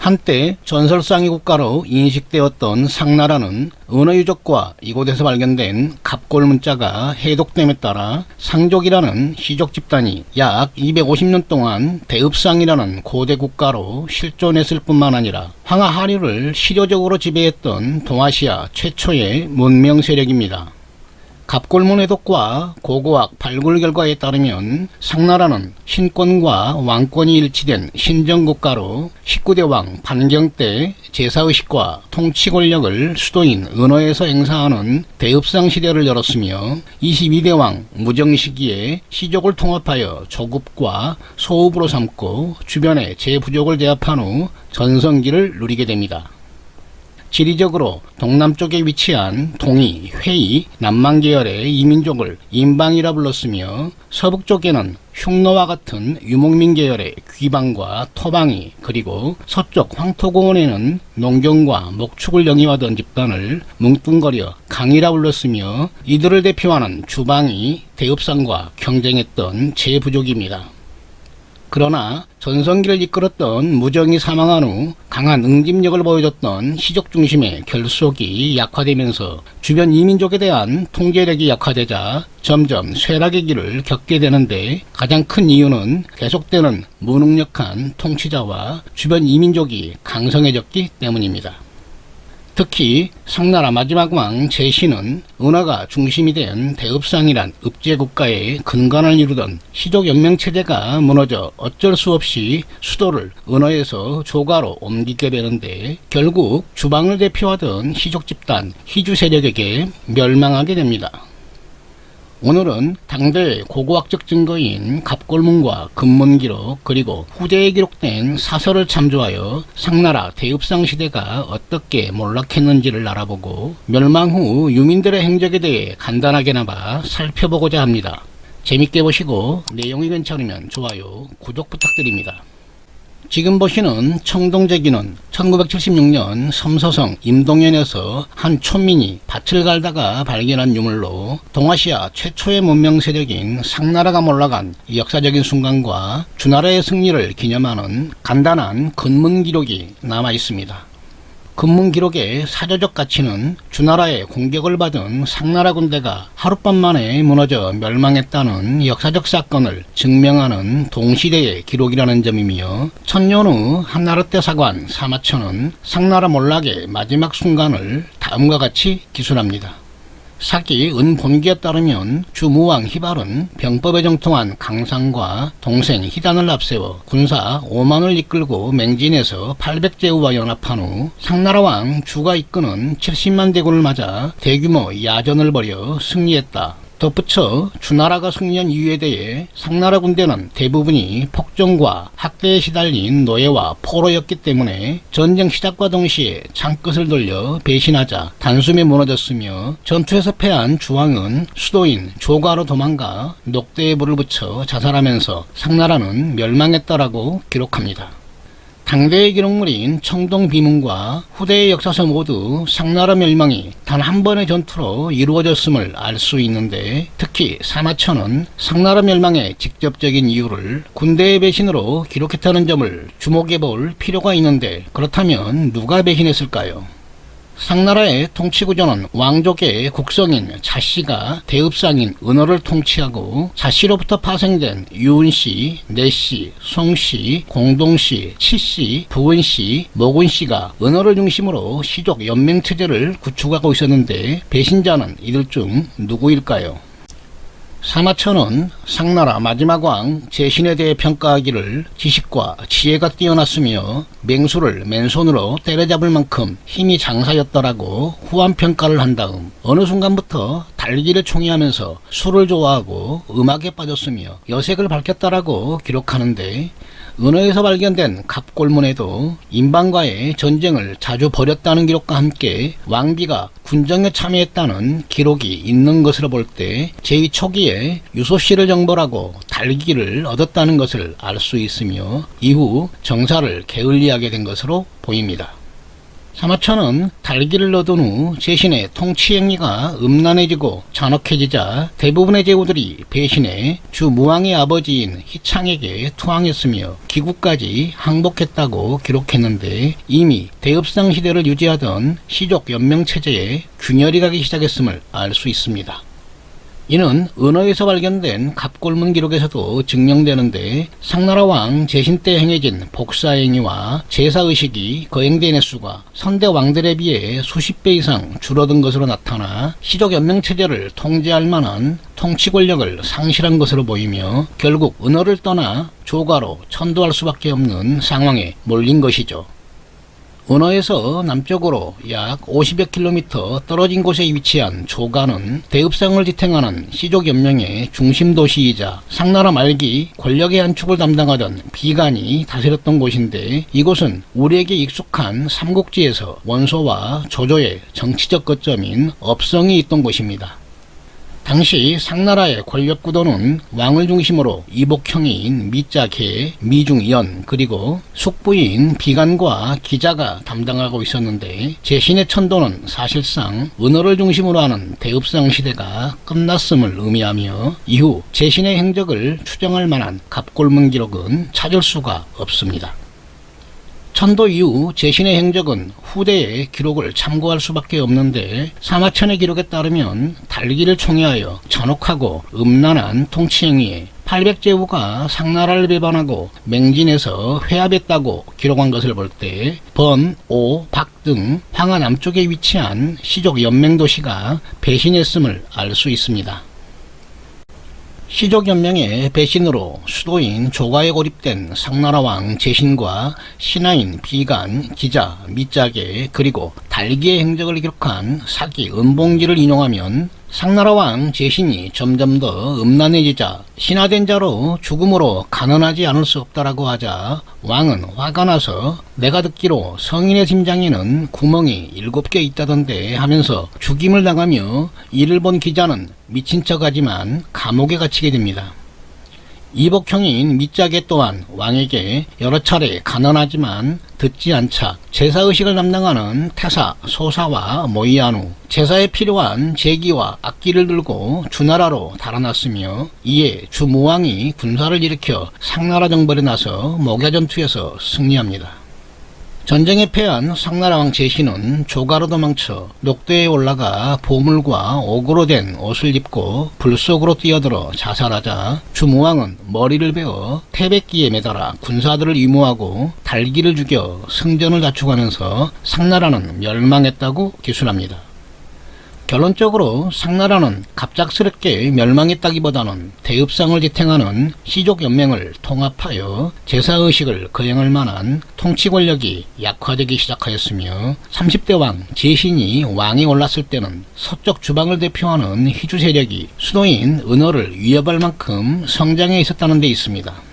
한때 전설상의 국가로 인식되었던 상나라는 은어 유적과 이곳에서 발견된 갑골 문자가 해독됨에 따라 상족이라는 시족 집단이 약 250년 동안 대읍상이라는 고대 국가로 실존했을 뿐만 아니라 황하 하류를 실효적으로 지배했던 동아시아 최초의 문명 세력입니다. 갑골문 해독과 고고학 발굴 결과에 따르면 상나라는 신권과 왕권이 일치된 신정국가로 19대 왕 반경 때 제사의식과 통치 권력을 수도인 은어에서 행사하는 대읍상 시대를 열었으며 22대 왕 무정 시기에 시족을 통합하여 조급과 소읍으로 삼고 주변에 제부족을 제압한 후 전성기를 누리게 됩니다. 지리적으로 동남쪽에 위치한 동이, 회의, 남만 계열의 이민족을 인방이라 불렀으며 서북쪽에는 흉노와 같은 유목민 계열의 귀방과 토방이 그리고 서쪽 황토공원에는 농경과 목축을 영위하던 집단을 뭉뚱거려 강이라 불렀으며 이들을 대표하는 주방이 대읍상과 경쟁했던 제부족입니다. 그러나 전성기를 이끌었던 무정이 사망한 후 강한 응집력을 보여줬던 시족 중심의 결속이 약화되면서 주변 이민족에 대한 통제력이 약화되자 점점 쇠락의 길을 겪게 되는데 가장 큰 이유는 계속되는 무능력한 통치자와 주변 이민족이 강성해졌기 때문입니다. 특히 상나라 마지막 왕 제시는 은하가 중심이 된 대읍상이란 읍제국가의 근간을 이루던 시족연맹 체제가 무너져 어쩔 수 없이 수도를 은하에서 조가로 옮기게 되는데 결국 주방을 대표하던 시족 집단 희주 세력에게 멸망하게 됩니다. 오늘은 당대의 고고학적 증거인 갑골문과 금문기록 그리고 후대에 기록된 사설을 참조하여 상나라 대읍상 시대가 어떻게 몰락했는지를 알아보고 멸망 후 유민들의 행적에 대해 간단하게나마 살펴보고자 합니다. 재밌게 보시고 내용이 괜찮으면 좋아요, 구독 부탁드립니다. 지금 보시는 청동제기는 1976년 섬서성 임동현에서 한 촌민이 밭을 갈다가 발견한 유물로 동아시아 최초의 문명 세력인 상나라가 몰락한 역사적인 순간과 주나라의 승리를 기념하는 간단한 근문 기록이 남아 있습니다. 근문 기록의 사조적 가치는 주나라의 공격을 받은 상나라 군대가 하룻밤 만에 무너져 멸망했다는 역사적 사건을 증명하는 동시대의 기록이라는 점이며 천년 후 한나라 때 사관 사마천은 상나라 몰락의 마지막 순간을 다음과 같이 기술합니다. 사기 은본기에 따르면 주무왕 희발은 병법에 정통한 강상과 동생 희단을 앞세워 군사 5만을 이끌고 맹진에서 800제후와 연합한 후 상나라 왕 주가 이끄는 70만 대군을 맞아 대규모 야전을 벌여 승리했다. 덧붙여 주나라가 승리한 이유에 대해 상나라 군대는 대부분이 폭정과 학대에 시달린 노예와 포로였기 때문에 전쟁 시작과 동시에 창끝을 돌려 배신하자 단숨에 무너졌으며 전투에서 패한 주왕은 수도인 조가로 도망가 녹대에 불을 붙여 자살하면서 상나라는 멸망했다라고 기록합니다. 당대의 기록물인 청동비문과 후대의 역사서 모두 상나라 멸망이 단 한 번의 전투로 이루어졌음을 알 수 있는데 특히 사마천은 상나라 멸망의 직접적인 이유를 군대의 배신으로 기록했다는 점을 주목해 볼 필요가 있는데 그렇다면 누가 배신했을까요? 상나라의 통치 구조는 왕족의 국성인 자씨가 대읍상인 은어를 통치하고 자씨로부터 파생된 유은씨, 내씨, 송씨, 공동씨, 치씨, 부은씨, 모군씨가 은어를 중심으로 시족 연맹 체제를 구축하고 있었는데 배신자는 이들 중 누구일까요? 사마천은 상나라 마지막 왕 제신에 대해 평가하기를 지식과 지혜가 뛰어났으며 맹수를 맨손으로 때려잡을 만큼 힘이 장사였더라고 후한 평가를 한 다음 어느 순간부터 달기를 총애하면서 술을 좋아하고 음악에 빠졌으며 여색을 밝혔다라고 기록하는데 은어에서 발견된 갑골문에도 인방과의 전쟁을 자주 벌였다는 기록과 함께 왕비가 군정에 참여했다는 기록이 있는 것으로 볼 때 제2 초기에 유소씨를 정벌하고 달기를 얻었다는 것을 알 수 있으며 이후 정사를 게을리하게 된 것으로 보입니다. 사마천은 달기를 얻은 후 제신의 통치 행위가 음란해지고 잔혹해지자 대부분의 제후들이 배신해 주 무왕의 아버지인 희창에게 투항했으며 기국까지 항복했다고 기록했는데 이미 대읍상 시대를 유지하던 시족 연명 체제에 균열이 가기 시작했음을 알 수 있습니다. 이는 은어에서 발견된 갑골문 기록에서도 증명되는데 상나라 왕 제신 때 행해진 복사행위와 제사의식이 거행된 횟수가 선대 왕들에 비해 수십 배 이상 줄어든 것으로 나타나 시족 연명체제를 통제할 만한 통치 권력을 상실한 것으로 보이며 결국 은어를 떠나 조가로 천도할 수밖에 없는 상황에 몰린 것이죠. 은어에서 남쪽으로 약 50여 킬로미터 떨어진 곳에 위치한 조가는 대읍상을 지탱하는 시족 연명의 중심 도시이자 상나라 말기 권력의 한 축을 담당하던 비간이 다스렸던 곳인데 이곳은 우리에게 익숙한 삼국지에서 원소와 조조의 정치적 거점인 업성이 있던 곳입니다. 당시 상나라의 권력 구도는 왕을 중심으로 이복형인 미자계, 미중연, 그리고 숙부인 비간과 기자가 담당하고 있었는데 제신의 천도는 사실상 은어를 중심으로 하는 대읍상 시대가 끝났음을 의미하며 이후 제신의 행적을 추정할 만한 갑골문 기록은 찾을 수가 없습니다. 천도 이후 제신의 행적은 후대의 기록을 참고할 수밖에 없는데 사마천의 기록에 따르면 달기를 총애하여 잔혹하고 음란한 통치행위에 800제후가 상나라를 배반하고 맹진에서 회합했다고 기록한 것을 볼때 번, 오, 박 등 황하 남쪽에 위치한 시족 연맹 도시가 배신했음을 알 수 있습니다. 시족연맹의 배신으로 수도인 조가에 고립된 상나라 왕 제신과 신하인 비간, 기자, 밑자계 그리고 달기의 행적을 기록한 사기 은봉기를 인용하면 상나라 왕 제신이 점점 더 음란해지자 신하된 자로 죽음으로 가난하지 않을 수 없다라고 하자 왕은 화가 나서 내가 듣기로 성인의 심장에는 구멍이 일곱 개 있다던데 하면서 죽임을 당하며 이를 본 기자는 미친 척하지만 감옥에 갇히게 됩니다. 이복형인 밑자계 또한 왕에게 여러 차례 가난하지만 듣지 않자 제사의식을 담당하는 태사, 소사와 모의한 후 제사에 필요한 제기와 악기를 들고 주나라로 달아났으며 이에 주무왕이 군사를 일으켜 상나라 정벌에 나서 목야전투에서 승리합니다. 전쟁에 패한 상나라왕 제신은 조가로 도망쳐 녹대에 올라가 보물과 옥으로 된 옷을 입고 불 속으로 뛰어들어 자살하자 주무왕은 머리를 베어 태백기에 매달아 군사들을 위무하고 달기를 죽여 승전을 자축하면서 상나라는 멸망했다고 기술합니다. 결론적으로 상나라는 갑작스럽게 멸망했다기보다는 대읍상을 지탱하는 시족 연맹을 통합하여 제사의식을 거행할 만한 통치 권력이 약화되기 시작하였으며 30대 왕 제신이 왕에 올랐을 때는 서쪽 주방을 대표하는 희주 세력이 수도인 은어를 위협할 만큼 성장해 있었다는 데 있습니다.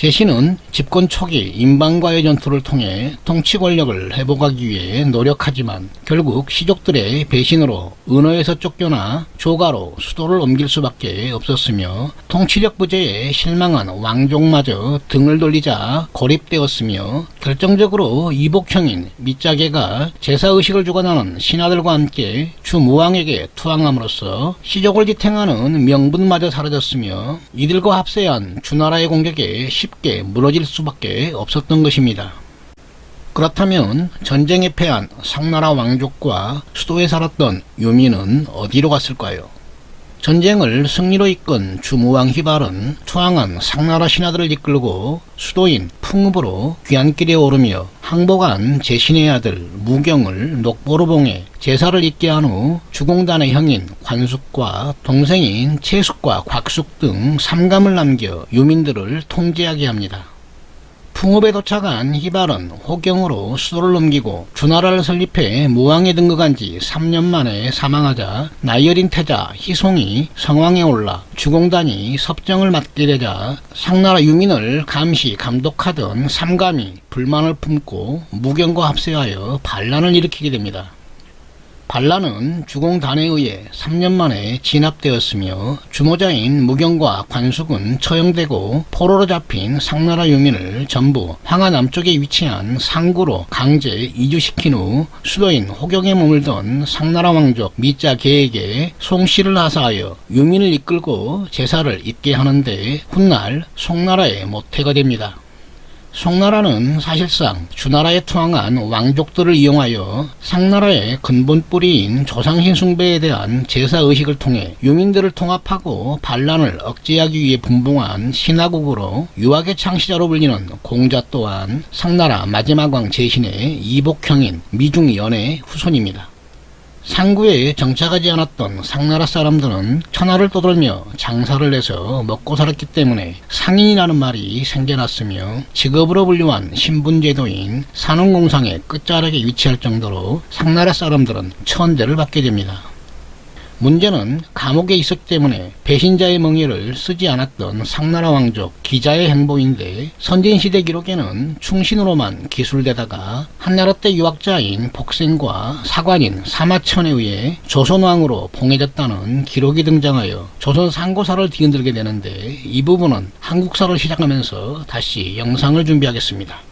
제신은 집권 초기 인방과의 전투를 통해 통치 권력을 회복하기 위해 노력하지만 결국 시족들의 배신으로 은어에서 쫓겨나 조가로 수도를 옮길 수밖에 없었으며 통치력 부재에 실망한 왕족마저 등을 돌리자 고립되었으며 결정적으로 이복형인 밑자계가 제사의식을 주관하는 신하들과 함께 주무왕에게 투항함으로써 시족을 지탱하는 명분마저 사라졌으며 이들과 합세한 주나라의 공격에 쉽게 무너질 수밖에 없었던 것입니다. 그렇다면 전쟁에 패한 상나라 왕족과 수도에 살았던 유민은 어디로 갔을까요? 전쟁을 승리로 이끈 주무왕 희발은 투항한 상나라 신하들을 이끌고 수도인 풍읍으로 귀환길에 오르며 항복한 제신의 아들 무경을 녹보로 봉해 제사를 잇게 한 후 주공단의 형인 관숙과 동생인 채숙과 곽숙 등 삼감을 남겨 유민들을 통제하게 합니다. 풍읍에 도착한 희발은 호경으로 수도를 넘기고 주나라를 설립해 무왕에 등극한 지 3년 만에 사망하자 나이 어린 태자 희송이 성왕에 올라 주공단이 섭정을 맡게 되자 상나라 유민을 감시 감독하던 삼감이 불만을 품고 무경과 합세하여 반란을 일으키게 됩니다. 반란은 주공단에 의해 3년 만에 진압되었으며 주모자인 무경과 관숙은 처형되고 포로로 잡힌 상나라 유민을 전부 황하 남쪽에 위치한 상구로 강제 이주시킨 후 수도인 호경에 머물던 상나라 왕족 미자 계에게 송씨를 하사하여 유민을 이끌고 제사를 잇게 하는데 훗날 송나라의 모태가 됩니다. 송나라는 사실상 주나라에 투항한 왕족들을 이용하여 상나라의 근본 뿌리인 조상신 숭배에 대한 제사의식을 통해 유민들을 통합하고 반란을 억제하기 위해 분봉한 신화국으로 유학의 창시자로 불리는 공자 또한 상나라 마지막 왕 제신의 이복형인 미중 연의 후손입니다. 상구에 정착하지 않았던 상나라 사람들은 천하를 떠돌며 장사를 해서 먹고 살았기 때문에 상인이라는 말이 생겨났으며 직업으로 분류한 신분제도인 산업공상의 끝자락에 위치할 정도로 상나라 사람들은 천대를 받게 됩니다. 문제는 감옥에 있었기 때문에 배신자의 명예를 쓰지 않았던 상나라 왕족 기자의 행보인데 선진시대 기록에는 충신으로만 기술되다가 한나라 때 유학자인 복생과 사관인 사마천에 의해 조선왕으로 봉해졌다는 기록이 등장하여 조선 상고사를 뒤흔들게 되는데 이 부분은 한국사를 시작하면서 다시 영상을 준비하겠습니다.